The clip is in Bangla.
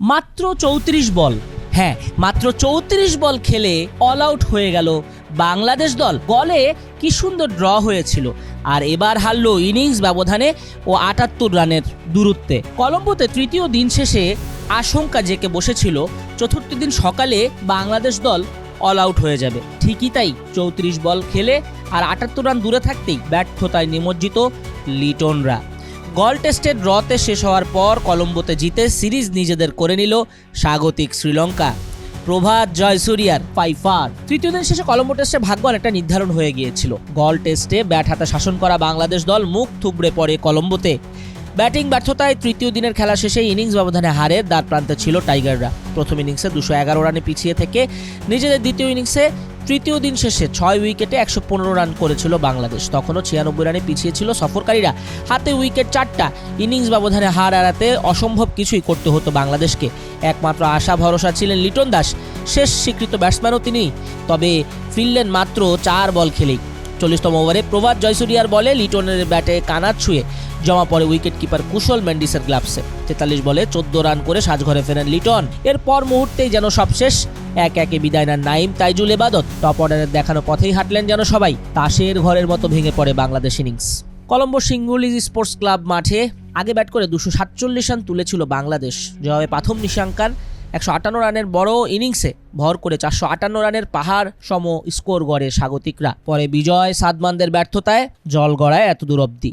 মাত্র চৌত্রিশ বল। হ্যাঁ মাত্র চৌত্রিশ বল খেলে অল আউট হয়ে গেল বাংলাদেশ দল। গলে কি সুন্দর ড্র হয়েছিল। আর এবার হারলো ইনিংস ব্যবধানে ও আটাত্তর রানের দূরত্বে। কলম্বোতে তৃতীয় দিন শেষে আশঙ্কা জেকে বসেছিল। চতুর্থ দিন সকালে বাংলাদেশ দল অল আউট হয়ে যাবে। ঠিকই তাই, চৌত্রিশ বল খেলে আর আটাত্তর রান দূরে থাকতেই ব্যর্থতায় নিমজ্জিত লিটনরা। গল টেস্টের ড্রতে শেষ হওয়ার পর কলম্বোতে জিতে সিরিজ নিজেদের করে নিল স্বাগতিক শ্রীলঙ্কা। প্রভাত জয়সুরিয়ার ফাইফার তৃতীয় দিন শেষে কলম্বো টেস্টে ভাগ্য অনেকটা নির্ধারণ হয়ে গিয়েছিল। গল টেস্টে ব্যাট হাতে শাসন করা বাংলাদেশ দল মুখ থুবড়ে পড়ে কলম্বোতে। ব্যাটিং ব্যর্থতায় তৃতীয় দিনের খেলা শেষে ইনিংস ব্যবধানে হারের দ্বার প্রান্তে ছিল টাইগাররা। প্রথম ইনিংসে দুশো এগারো রানে পিছিয়ে থেকে নিজেদের দ্বিতীয় ইনিংসে তৃতীয় দিন শেষে ছয় উইকেটে একশো পনেরো রান করেছিল বাংলাদেশ। তখনও ছিয়ানব্বই রানে পিছিয়ে ছিল সফরকারীরা। হাতে উইকেট চারটা, ইনিংস ব্যবধানে হার এড়াতে অসম্ভব কিছুই করতে হতো বাংলাদেশকে। একমাত্র আশা ভরসা ছিলেন লিটন দাস। শেষ স্বীকৃত ব্যাটসম্যানও তিনি। তবে ফিরলেন মাত্র চার বল খেলেই। চল্লিশতম ওভারে প্রভাত জয়সুরিয়ার বলে লিটনের ব্যাটে কানাত ছুঁয়ে জমা পড়ে উইকেট কিপার কুশল মেন্ডিসের গ্লাভসে। তেতাল্লিশ বলে চোদ্দ রান করে সাজঘরে ফেরেন লিটন। এরপর মুহূর্তেই যেন সব শেষ, এক একে বিদায় নেন নাইম তাইজুল এবাদত। টপ অর্ডারের দেখানো পথেই হাঁটলেন যেন সবাই, তাসের ঘরের মতো ভেঙে পড়ে Bangladesh innings. Colombo Sinhalese sports club মাঠে আগে ব্যাট করে দুশো সাতচল্লিশ রান তুলেছিল বাংলাদেশ। জবাবে প্রথম নিশাঙ্কান একশো আটান্ন রানের বড় ইনিংসে ভর করে চারশো আটান্ন রানের পাহাড় সম স্কোর গড়ে স্বাগতিকরা। পরে বিজয় সাদমানদের ব্যর্থতায় জল গড়ায় এত দূর অব্দি